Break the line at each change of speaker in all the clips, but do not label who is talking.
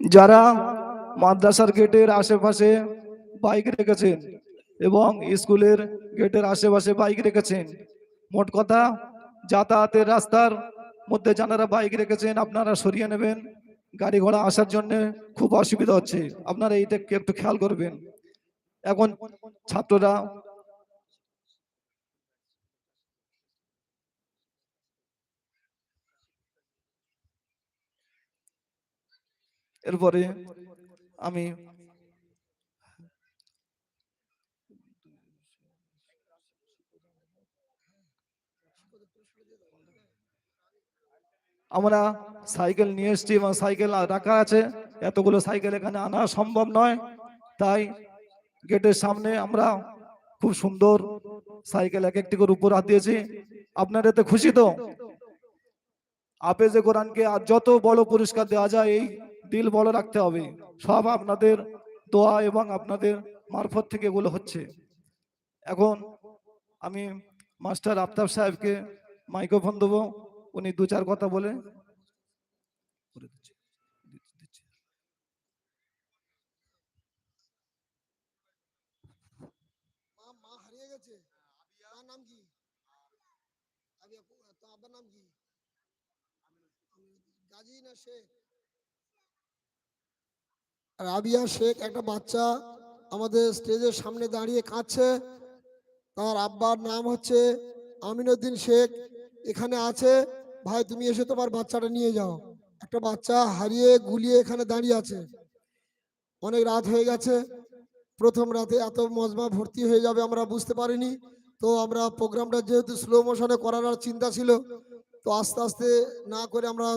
যারা মাদ্রাসার গেটের আশেপাশে বাইক রেখেছেন এবং স্কুলের গেটের আশেপাশে বাইক রেখেছেন, মোট কথা যাতায়াতের রাস্তার মধ্যে যারা বাইক রেখেছেন আপনারা সরিয়ে নেবেন। গাড়ি ঘোড়া আসার জন্য খুব অসুবিধা হচ্ছে। আপনারা এইটা একটু খেয়াল করবেন। এখন ছাত্ররা এরপরে আমি আমরা সাইকেল নিয়ে এসেছি এবং সাইকেল রাখা আছে। এতগুলো সাইকেল এখানে আনা সম্ভব নয়। তাই গেটের সামনে আমরা খুব সুন্দর সাইকেল এক একটি করে উপর হাত দিয়েছি। আপনারা এতে খুশি তো? আপেজে কোরআনকে আর যত বড় পুরস্কার দেওয়া যায়, এই দিল বড় রাখতে হবে। সব আপনাদের দোয়া এবং আপনাদের মারফত থেকে এগুলো হচ্ছে। এখন আমি মাস্টার আফতাব সাহেবকে মাইক্রোফোন দেবো। উনি দু চার কথা বলে
নাম। গাজী না শেখ? রাবিয়া শেখ একটা বাচ্চা আমাদের স্টেজের সামনে দাঁড়িয়ে কাঁদছে। তার আব্বার নাম হচ্ছে আমিনুদ্দিন শেখ। এখানে আছে, ভাই, তুমি এসে তোমার বাচ্চাটা নিয়ে যাও। একটা বাচ্চা হারিয়ে গুলিয়ে এখানে দাঁড়িয়ে আছে। অনেক রাত হয়ে গেছে। প্রথম রাতে এত মজমা ভর্তি হয়ে যাবে আমরা বুঝতে পারিনি। তো আমরা প্রোগ্রামটা যেহেতু স্লো মোশনে করার চিন্তা ছিল, তো আস্তে আস্তে না করে আমরা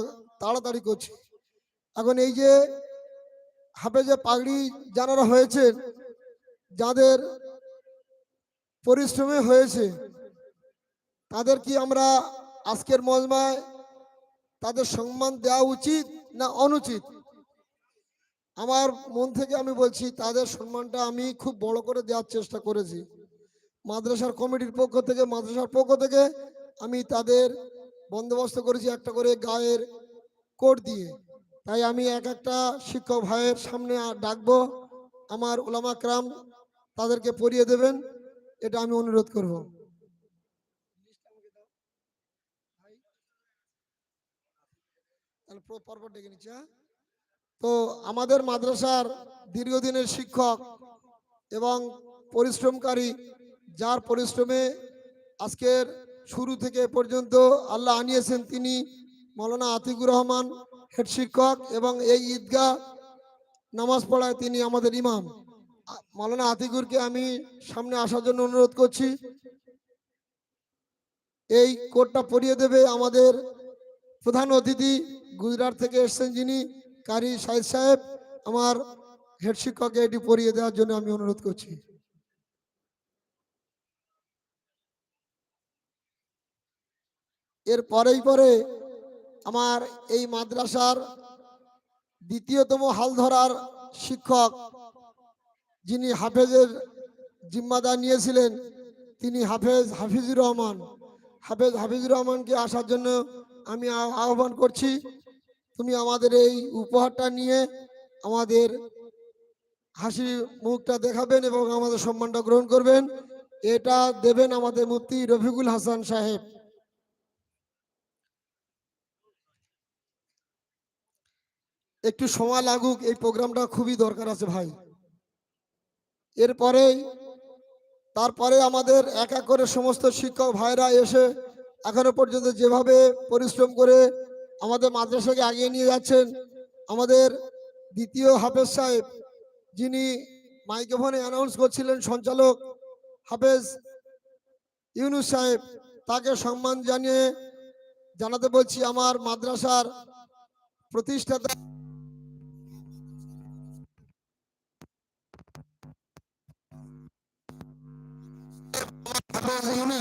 তাড়াতাড়ি করছি। এখন এই যে হাফেজে পাগড়ি যারা হয়েছে, যাদের পরিশ্রমে হয়েছে, তাদের কি আমরা আজকের মজমায় তাদের সম্মান দেওয়া উচিত না অনুচিত? আমার মন থেকে আমি বলছি, তাদের সম্মানটা আমি খুব বড় করে দেওয়ার চেষ্টা করেছি। মাদ্রাসার কমিটির পক্ষ থেকে, মাদ্রাসার পক্ষ থেকে আমি তাদের বন্দোবস্ত করেছি একটা করে গায়ের কোট দিয়ে। তাই আমি এক একটা শিক্ষক ভাইয়ের সামনে ডাকবো। আমার ওলামা ক্রাম, তাদেরকে পরিয়ে দেবেন। এটা আমি অনুরোধ করব। হ্যাঁ? তো আমাদের মাদ্রাসার দীর্ঘদিনের শিক্ষক এবং পরিশ্রমকারী, যার পরিশ্রমে আজকের শুরু থেকে পর্যন্ত আল্লাহ আনিয়েছেন তিনি মৌলানা আতিকুর রহমান। হেড শিক্ষক এবং এই ঈদগাহ নামাজ পড়ায় তিনি আমাদের ইমাম। মালানা আতিকুরকে আমি সামনে আসার জন্য অনুরোধ করছি। এই কোডটা পরিয়ে দেবে আমাদের প্রধান অতিথি গুজরাট থেকে এসেছেন যিনি, কারি সাইদ সাহেব। আমার হেড শিক্ষককে এটি পড়িয়ে দেওয়ার জন্য আমি অনুরোধ করছি। এর পরেই পরে আমার এই মাদ্রাসার দ্বিতীয়তম হাল ধরার শিক্ষক যিনি হাফেজের জিম্মাদার নিয়েছিলেন, তিনি হাফেজ হাফিজুর রহমান। হাফেজ হাফিজুর রহমানকে আসার জন্য আমি আহ্বান করছি, তুমি আমাদের এই উপহারটা নিয়ে আমাদের হাসি মুখটা দেখাবেন এবং আমাদের সম্মানটা গ্রহণ করবেন। এটা দেবেন আমাদের মুফতি রফিকুল হাসান সাহেব। একটু সময় লাগুক, এই প্রোগ্রামটা খুবই দরকার আছে ভাই। এরপরেই তারপরে আমাদের এক এক করে সমস্ত শিক্ষক ভাইরা এসে এখনও পর্যন্ত যেভাবে পরিশ্রম করে আমাদের মাদ্রাসাকে আগিয়ে নিয়ে যাচ্ছেন, আমাদের দ্বিতীয় হাফেজ সাহেব, যিনি মাইক্রোফোনে অ্যানাউন্স করছিলেন সঞ্চালক হাফেজ ইউনুস সাহেব, তাকে সম্মান জানিয়ে জানাতে বলছি, আমার মাদ্রাসার প্রতিষ্ঠাতা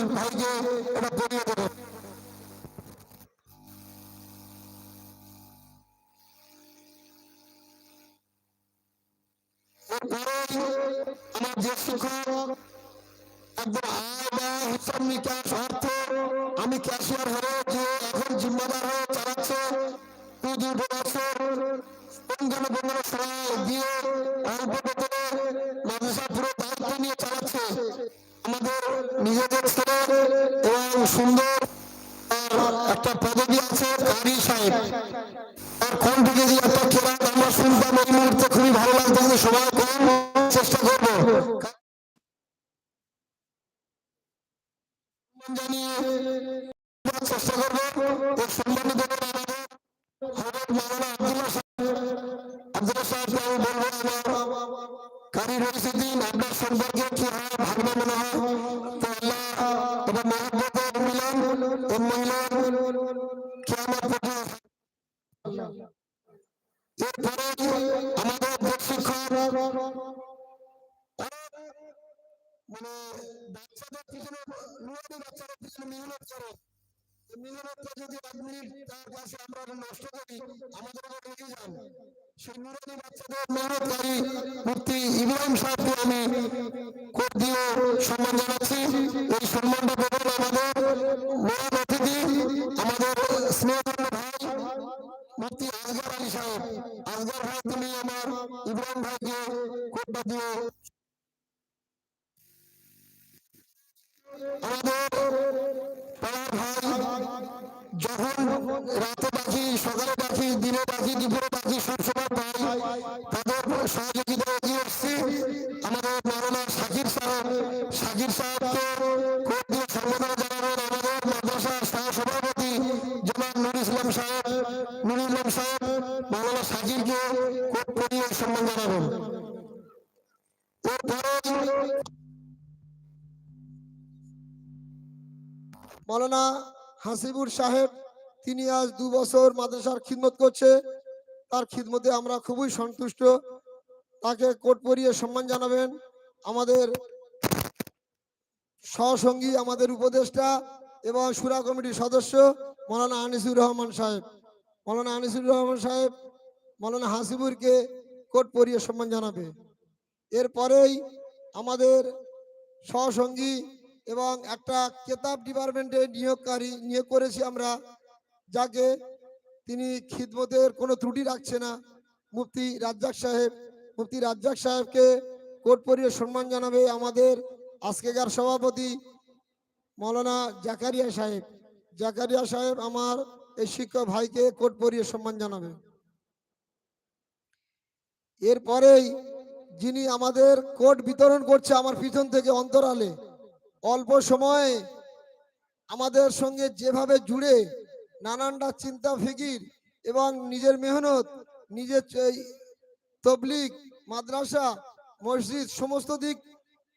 ইউনুস ভাইকে এটা পড়িয়ে দেবেন। আমার যে শিক্ষক একদম আয় ব্যয় হিসাব নিকাশ অর্থ আমি ক্যাশিয়ার হয়ে যে এখন জিম্মাদার হয়ে চালাচ্ছে দুই দুই আমাদের নিজেদের ছেলে এবং সুন্দর একটা পদবি আছে কারি সাহেব। আর কোন থেকে যে একটা কেরাত আমরা শুনতাম এই মুহূর্তে খুবই ভালো লাগতো, কিন্তু সবাই কম চেষ্টা করব। চেষ্টা করব। সম্মানিত সাহেব বলব কারি রয়েছে দিন আপনার কি হয় ভাবনা মনে হয় তো আল্লাহ এটা মহব্বতের মিলন এই মিলন কিয়ামত পর্যন্ত এরপরে আমাদের যে শিক্ষক মানে বাচ্চাদের পিছনে নুরানি বাচ্চাদের আমাদের কোট দিয়ে সম্মান জানাচ্ছি। এই সম্মানটা পেলেন আমাদের। মহান অতিথি, আমাদের স্নেহধন্য ভাই মুফতি আসগার আলী সাহেব। আসগার ভাই তুমি আমার ইব্রাহিম ভাইকে কোটটা দিয়ে আমাদের পাড়ার ভাই যখন রাতে পাখি সকালে পাখি দিনে পাখি দুপুরে পাখি সবসময় পাই তাদের সহযোগিতা এগিয়ে এসছি আমাদের মারানা শাকির সাহেব শাকির সাহেবকে কোর্ট দিয়ে সম্বোধনা জানাবেন আমাদের মাদ্রাসার সহ সভাপতি জনাব নুর ইসলাম সাহেব নুর ইসলাম সাহেব মাওলানা শাকিরকে কোর্ট সম্মান জানাবেন এরপরে মৌলানা হাসিবুর সাহেব, তিনি আজ দু বছর মাদ্রাসার খিদমত করছে। তার খিদমতে আমরা খুবই সন্তুষ্ট। তাকে কোট পরিয়ে সম্মান জানাবেন আমাদের সহসঙ্গী, আমাদের উপদেষ্টা এবং সুরা কমিটির সদস্য মৌলানা আনিসুর রহমান সাহেব। মৌলানা আনিসুর রহমান সাহেব মৌলানা হাসিবুরকে কোট পরিয়ে সম্মান জানাবে। এরপরেই আমাদের সহসঙ্গী এবং একটা কেতাব ডিপার্টমেন্টে নিয়োগকারী নিয়োগ করেছি আমরা, যাকে তিনি খিদমতের কোনো ত্রুটি রাখছে না। মুফতি রাজ্জাক সাহেব, মুফতি রাজ্জাক সাহেবকে কোট পরিয়ে সম্মান জানাবে আমাদের আজকেকার সভাপতি মৌলানা জাকারিয়া সাহেব। জাকারিয়া সাহেব আমার এই শিক্ষক ভাইকে কোট পরিয়ে সম্মান জানাবে। এরপরেই যিনি আমাদের কোট বিতরণ করছে আমার পিছন থেকে অন্তরালে অল্প সময়ে আমাদের সঙ্গে যেভাবে জুড়ে নানানটা চিন্তা ফিকির এবং নিজের মেহনত, নিজের তবলিগ, মাদ্রাসা, মসজিদ, সমস্ত দিক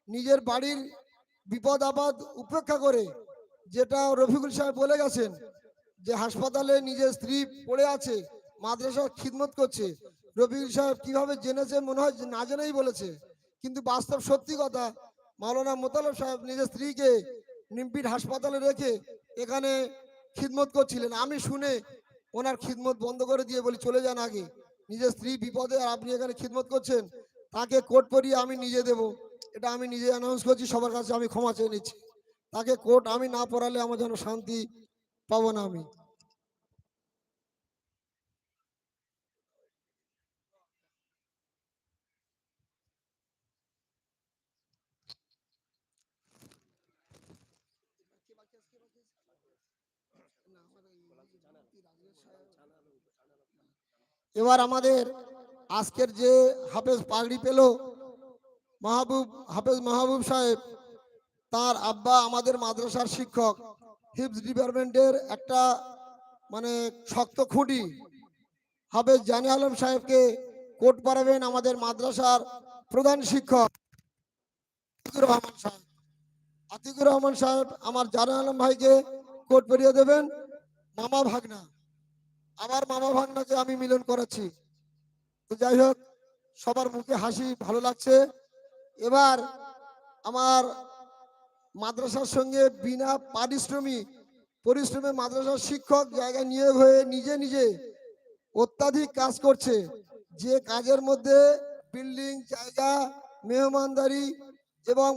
নিজের বাড়ির বিপদ আপদ উপেক্ষা করে, যেটা রফিকুল সাহেব বলে গেছেন যে হাসপাতালে নিজের স্ত্রী পড়ে আছে মাদ্রাসার খিদমত করছে। রফিকুল সাহেব কীভাবে জেনেছে মনে হয় না জেনেই বলেছে। কিন্তু বাস্তব সত্যি কথা মাওলানা মোতালেব সাহেব নিজের স্ত্রীকে নিমপিট হাসপাতালে রেখে এখানে খিদমত করছিলেন। আমি শুনে ওনার খিদমত বন্ধ করে দিয়ে বলি, চলে যান আগে। নিজের স্ত্রী বিপদে আর আপনি এখানে খিদমত করছেন, তাকে কোট পরিয়ে আমি নিজে দেব। এটা আমি নিজে অ্যানাউন্স করছি, সবার কাছে আমি ক্ষমা চেয়ে নিচ্ছি। তাকে কোট আমি না পড়ালে আমার যেন শান্তি পাবো না আমি। এবার আমাদের আজকের যে হাফেজ পাগড়ি পেল মাহবুব হাফেজ মাহবুব সাহেব তার আব্বা আমাদের মাদ্রাসার শিক্ষক হিপস ডিপার্টমেন্টের একটা মানে শক্ত খুঁটি। হাফেজ জানি আলম সাহেবকে কোট পরাবেন আমাদের মাদ্রাসার প্রধান শিক্ষক আতিকুর রহমান সাহেব। আতিকুর রহমান সাহেব আমার জানা আলম ভাইকে কোট পরিয়ে দেবেন। মামা ভাগনা। আমার মামা ভাগনাকে আমি মিলন করাচ্ছি। তো যাই হোক, সবার মুখে হাসি, ভালো লাগছে। এবার আমার মাদ্রাসার সঙ্গে বিনা পারিশ্রমিক পরিশ্রমে মাদ্রাসার শিক্ষক জায়গায় নিয়োগ হয়ে নিজে নিজে অত্যাধিক কাজ করছে। যে কাজের মধ্যে বিল্ডিং, জায়গা, মেহমানদারি এবং